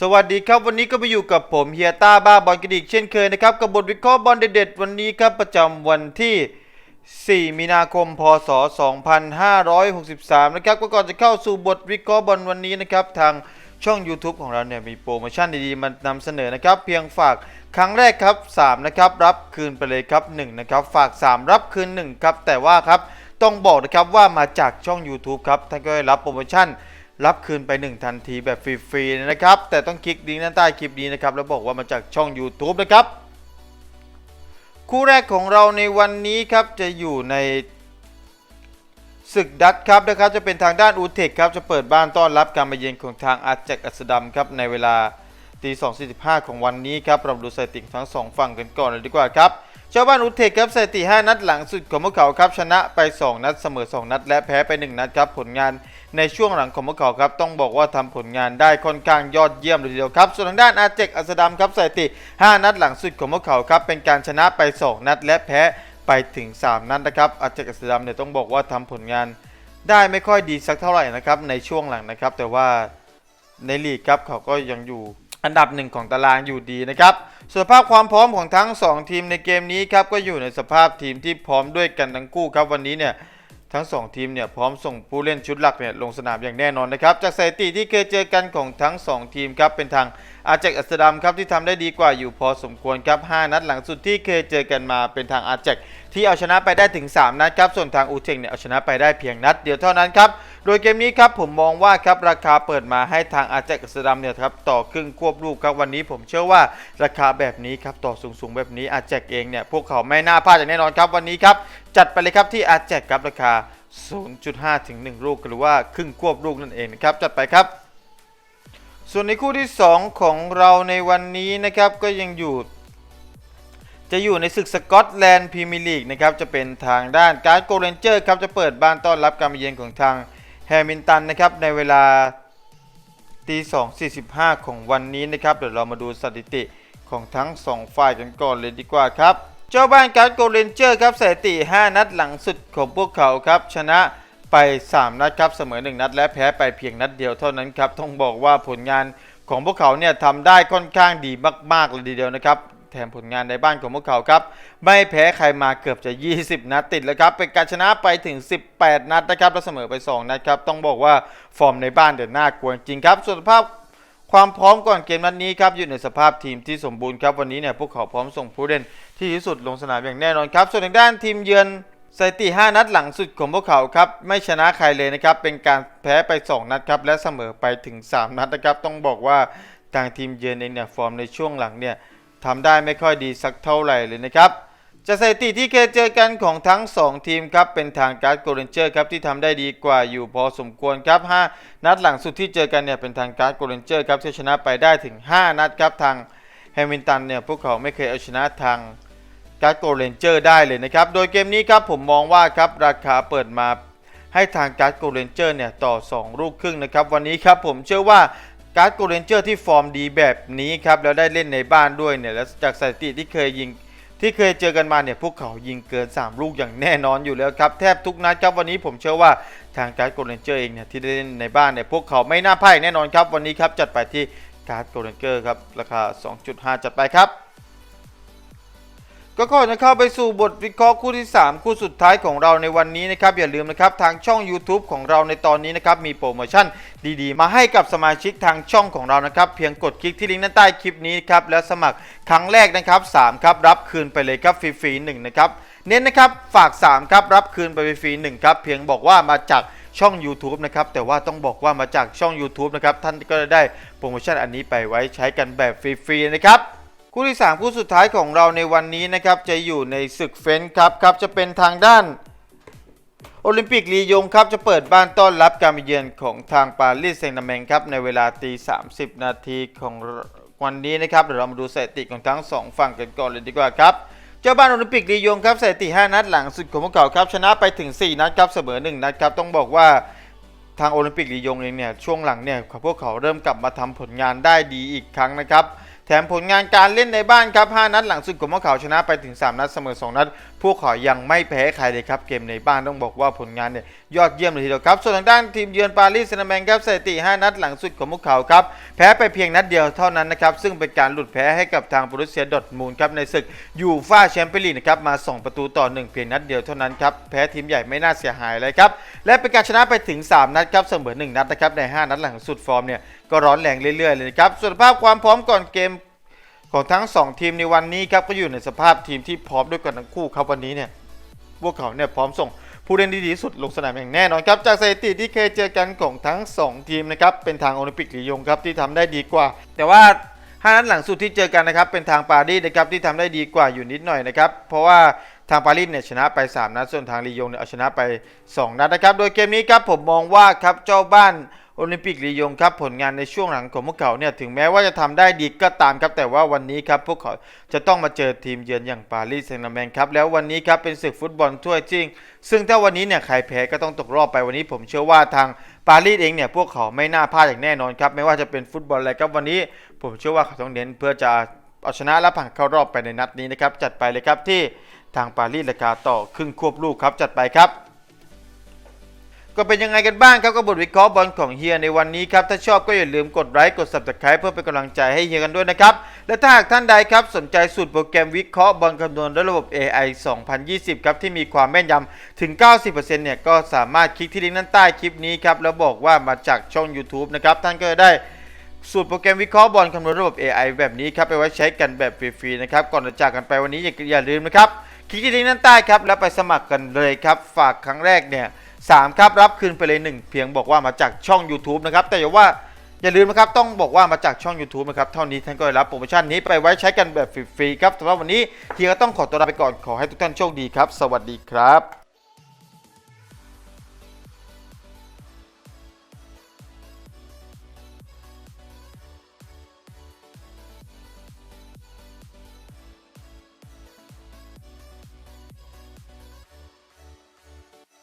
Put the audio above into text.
สวัสดีครับวันนี้ก็มาอยู่กับผมเฮียต้าบ้าบอลกระดิกเช่นเคยนะครับกับบทวิเคราะห์บอลเด็ดๆวันนี้ครับประจำวันที่ 4 มีนาคม พศ 2563 นะครับก็ก่อนจะเข้าสู่บทวิเคราะห์บอลวันนี้นะครับทางช่อง YouTube ของเราเนี่ยมีโปรโมชั่นดีๆมานำเสนอนะครับเพียงฝากครั้งแรกครับ3นะครับรับคืนไปเลยครับ1นะครับฝาก 3 รับคืน1ครับแต่ว่าครับต้องบอกนะครับว่ามาจากช่อง YouTube ครับท่านก็ได้รับโปรโมชั่น รับคืนไป 1 ทันทีแบบฟรีๆนะครับ แต่ต้องคลิกลิงก์ด้านใต้คลิปนี้นะครับ แล้วบอกว่ามาจากช่อง YouTube นะครับ คู่แรกของเราในวันนี้ครับจะอยู่ในศึกดัตครับนะครับ จะเป็นทางด้านอูเทคครับ จะเปิดบ้านต้อนรับการมาเยือนของทางอาร์แจกอัสดัมครับ ในเวลาตี2.45ของวันนี้ครับเราดูสถิติทั้งสองฝั่งกันก่อนเลยดีกว่าครับ ชาวบ้านอุเทคครับสถิติ 5 นัดหลังสุดของพวกเขาครับชนะไป 2 นัดเสมอ 2 นัด และแพ้ไป 1 นัดครับผลงานในช่วงหลังของพวกเขาครับต้องบอกว่าทำผลงานได้ค่อนข้างยอดเยี่ยมเลยทีเดียวครับส่วนทางด้านอาเจกอัสดัมครับสถิติ 5 นัดหลังสุดของพวกเขาครับเป็นการชนะไป 2 นัด และแพ้ไปถึง 3 นัดนะครับอาเจกอัสดัมเนี่ยต้องบอกว่าทำผลงาน ได้ไม่ค่อยดีสักเท่าไหร่นะครับในช่วงหลังนะครับแต่ว่าในลีกครับเขาก็ยังอยู่ อันดับหนึ่งของตารางอยู่ดีนะครับส่วนภาพความพร้อมของทั้ง 2 ทีมในเกมนี้ครับก็อยู่ในสภาพทีมที่พร้อมด้วยกันทั้งคู่ครับวันนี้เนี่ยทั้ง 2 ทีมเนี่ยพร้อมส่งผู้เล่นชุดหลักเนี่ยลงสนามอย่างแน่นอนนะครับจากสถิติที่เคยเจอกันของทั้ง 2 ทีมครับเป็นทางอาแจกอัสดัมครับที่ทำได้ดีกว่าอยู่พอสมควรครับ 5 นัดหลังสุดที่เคยเจอกันมาเป็นทางอาแจกที่เอาชนะไปได้ถึง 3 นัดครับส่วนทางอูเทงเนี่ยเอาชนะไปได้เพียงนัดเดียวเท่านั้นครับ โดยเกมนี้ครับผมมองว่าครับราคาเปิดมาให้ทางอาแจกัสดัมเนี่ยครับต่อครึ่งควบลูกครับวันนี้ผมเชื่อว่าราคาแบบนี้ครับต่อสูงๆแบบนี้อาแจกเองเนี่ยพวกเขาไม่น่าพลาดอย่างแน่นอนครับวันนี้ครับจัดไปเลยครับที่อาแจกครับราคา 0.5 ถึง 1 ลูกหรือว่าครึ่งควบลูกนั่นเองนะครับจัดไปครับส่วนในคู่ที่ 2 ของเราในวันนี้นะครับก็ยังอยู่ จะอยู่ในศึกสกอตแลนด์พรีเมียร์ลีกนะครับจะเป็นทางด้านการ์ดโกลเรนเจอร์ครับจะเปิดบ้านต้อนรับการมาเยือนของทาง แฮมิลตันนะครับในเวลาตี2.45ของวันนี้นะครับเดี๋ยวเรามาดูสถิติของทั้ง 2 ฝ่ายกันก่อนเลยดีกว่าครับ เจ้าบ้านการ์ดโกลเรนเจอร์ครับสถิติ 5 นัดหลังสุดของพวกเขาครับ ชนะไป 3 นัดครับ เสมอ 1 นัด และแพ้ไปเพียงนัดเดียวเท่านั้นครับ ต้องบอกว่าผลงานของพวกเขาเนี่ยทำได้ค่อนข้างดีมาก ๆ เลยทีเดียวนะครับ แถมผลงานในบ้านของพวกเขาครับ ไม่แพ้ใครมาเกือบจะ 20 นัดติดแล้วครับ เป็นการชนะไปถึง 18 นัดนะครับและเสมอไป 2 นัดครับ ต้องบอกว่าฟอร์มในบ้านเดินหน้ากลัวจริงครับส่วนภาพความพร้อมก่อนเกมนัดนี้ครับอยู่ในสภาพทีมที่สมบูรณ์ครับวันนี้เนี่ยพวกเขาพร้อมส่งผู้เล่นที่ที่สุดลงสนามอย่างแน่นอนครับ ส่วนทางด้านทีมเยือนสถิติ 5 นัดหลังสุดของพวกเขาครับไม่ชนะใครเลยนะครับเป็นการแพ้ไป 2 นัดครับและเสมอไปถึง 3 นัดนะครับต้องบอกว่าทางทีมเยือนเองเนี่ยฟอร์มในช่วงหลังเนี่ย ทำได้ไม่ค่อยดีสักเท่าไหร่เลยนะครับจะสถิติที่เคยเจอกันของทั้ง 2 ทีมครับเป็นทางการ์ดโกลเดนเจอร์ครับที่ทำได้ดีกว่าอยู่พอสมควรครับ 5 นัดหลังสุดที่เจอกันเนี่ยเป็นทางการ์ดโกลเดนเจอร์ครับที่ชนะไปได้ถึง 5 นัดครับทางแฮมิลตันเนี่ยพวกเขาไม่เคยเอาชนะทางการ์ดโกลเดนเจอร์ได้เลยนะครับ โดยเกมนี้ครับผมมองว่าครับราคาเปิดมาให้ทางการ์ดโกลเดนเจอร์เนี่ยต่อ 2 ลูกครึ่งนะครับวันนี้ครับผมเชื่อว่า การ์ดโกลเด้นเจอร์ที่ฟอร์มดีแบบนี้ครับแล้วได้เล่นในบ้านด้วยเนี่ยแล้วจากสถิติที่เคยยิงที่เคยเจอกันมาเนี่ยพวกเขายิงเกิน 3 ลูกอย่างแน่นอนอยู่แล้วครับ แทบทุกนัดครับวันนี้ผมเชื่อว่าทางการ์ดโกลเด้นเจอร์เองเนี่ยที่ได้เล่นในบ้านเนี่ยพวกเขาไม่น่าพ่ายแน่นอนครับวันนี้ครับจัดไปที่การ์ดโกลเด้นเจอร์ครับราคา 2.5 จัดไปครับ ก็ก่อนจะเข้าไปสู่บทวิเคราะห์คู่ที่ 3 คู่สุดท้ายของเราในวันนี้นะครับ อย่าลืมนะครับ ทางช่อง YouTube ของเราในตอนนี้นะครับ มีโปรโมชั่นดีๆ มาให้กับสมาชิกทางช่องของเรานะครับ เพียงกดคลิกที่ลิงก์ด้านใต้คลิปนี้ครับ แล้วสมัครครั้งแรกนะครับ3ครับ รับคืนไปเลยครับฟรีๆ1นะครับ เน้นนะครับฝาก 3 ครับ รับคืนไปฟรีๆ1ครับเพียงบอกว่ามาจากช่อง YouTube นะครับ แต่ว่าต้องบอกว่ามาจากช่อง YouTube นะครับท่านก็จะได้โปรโมชั่นอันนี้ไปไว้ใช้กันแบบฟรีๆนะครับ คู่ที่ 3 คู่สุดท้ายของเราในวันนี้นะครับจะอยู่ในศึกเฟ้นครับครับจะเป็นทางด้านโอลิมปิกลียงครับจะเปิดบ้านต้อนรับการมาเยือนของทางปารีสแซงต์แมงครับในเวลาตี30 นาทีของวันนี้นะครับเดี๋ยวเรามาดูสถิติของทั้ง 2 ฝั่งกันก่อนเลยดีกว่าครับเจ้าบ้านโอลิมปิกลียงครับสถิติ 5 นัดหลังสุดของพวกเขาครับชนะไปถึง 4 นัดครับเสมอ 1 นัดครับต้องบอกว่าทางโอลิมปิกลียงเองเนี่ยช่วงหลังเนี่ยพวกเขาเริ่มกลับมาทำผลงานได้ดีอีกครั้งนะครับ แถมผลงานการเล่นในบ้านครับ 5 นัดหลังสุดของพวกเขาชนะไปถึง 3 นัดเสมอ 2 นัด พวกเขายังไม่แพ้ใครเลยครับ เกมในบ้านต้องบอกว่าผลงานเนี่ยยอดเยี่ยมเลยทีเดียวครับ ส่วนทางด้านทีมเยือนปารีสแซงต์แมงครับสถิติ 5 นัดหลังสุดของพวกเขาครับ แพ้ไปเพียงนัดเดียวเท่านั้นนะครับ ซึ่งเป็นการหลุดแพ้ให้กับทางบรุสเซียดอทมูลครับในศึกยูฟ่าแชมเปี้ยนลีกนะครับมา 2 ประตูต่อ 1 เพียงนัดเดียวเท่านั้นครับแพ้ทีมใหญ่ไม่น่าเสียหายเลยครับและเป็นการชนะไปถึง 3 นัดครับเสมอ 1 นัดนะครับใน 5 นัดหลังสุดฟอร์มเนี่ยก็ร้อนแรงเรื่อยๆเลยครับส่วนภาพความพร้อมก่อนเกมของทั้ง 2 ทีมในวันนี้ครับก็อยู่ในสภาพทีมที่พร้อมด้วยกันทั้งคู่ครับวันนี้เนี่ยพวกเขาเนี่ยพร้อมส่งผู้เล่นที่ดีที่สุดลงสนามอย่างแน่นอนครับจากสถิติที่เคยเจอกันของทั้ง 2 ทีมนะครับเป็นทางโอลิมปิกลียงครับที่ทำได้ดีกว่า แต่ว่าห้านัดหลังสุดที่เจอกันนะครับเป็นทางปารีสนะครับที่ทำได้ดีกว่าอยู่นิดหน่อยนะครับเพราะว่าทางปารีสเนี่ยชนะไป 3 นัดส่วนทางลียงเนี่ยเอาชนะไป 2 นัดนะครับโดยเกมนี้ครับผมมองว่าครับเจ้าบ้าน โอลิมปิกลียงครับผลงานในช่วงหลังของพวกเขาเนี่ยถึงแม้ว่าจะทำได้ดีก็ตามครับแต่ว่าวันนี้ครับพวกเขาจะต้องมาเจอทีมเยือนอย่างปารีสแซงต์แชร์แมงครับแล้ววันนี้ครับเป็นศึกฟุตบอลถ้วยจริง ซึ่งถ้าวันนี้เนี่ยใครแพ้ก็ต้องตกรอบไปวันนี้ผมเชื่อว่าทางปารีสเองเนี่ยพวกเขาไม่น่าพลาดอย่างแน่นอนครับไม่ว่าจะเป็นฟุตบอลอะไรครับวันนี้ ผมเชื่อว่าเขาต้องเน้นเพื่อจะเอาชนะและผ่านเข้ารอบไปในนัดนี้นะครับจัดไปเลยครับที่ทางปารีสราคาต่อครึ่งควบลูกครับจัดไปครับ ก็เป็นยังไงกันบ้างครับกับบทวิเคราะห์บอลของเฮียในวันนี้ครับ ถ้าชอบก็อย่าลืมกดไลค์กด subscribe เพื่อเป็นกำลังใจให้เฮียกันด้วยนะครับ และถ้าหากท่านใดครับสนใจสูตรโปรแกรมวิเคราะห์บอลคำนวณด้วยระบบ AI 2020 ครับ ที่มีความแม่นยำถึง 90%เนี่ยก็สามารถคลิกที่ลิงก์ด้านใต้คลิปนี้ครับ แล้วบอกว่ามาจากช่อง YouTube นะครับท่านก็จะได้สูตรโปรแกรมวิเคราะห์บอลคำนวณระบบ AI แบบนี้ครับไปไว้ใช้กันแบบฟรีๆนะครับก่อนจะจากกันไปวันนี้อย่าอย่าลืมนะครับคลิกที่ลิงก์ด้านใต้ครับแล้วไปสมัครกันเลยครับฝากครั้งแรกเนี่ย สามครับ รับคืนไปเลย 1 เพียงบอกว่ามาจากช่อง YouTube นะครับ แต่อย่าว่าอย่าลืมนะครับ ต้องบอกว่ามาจากช่อง YouTube นะครับ เท่านี้ท่านก็ได้รับโปรโมชั่นนี้ไปไว้ใช้กันแบบฟรีๆครับสำหรับวันนี้เฮียก็ต้องขอตัวลาไปก่อนขอให้ทุกท่านโชคดีครับ สวัสดีครับ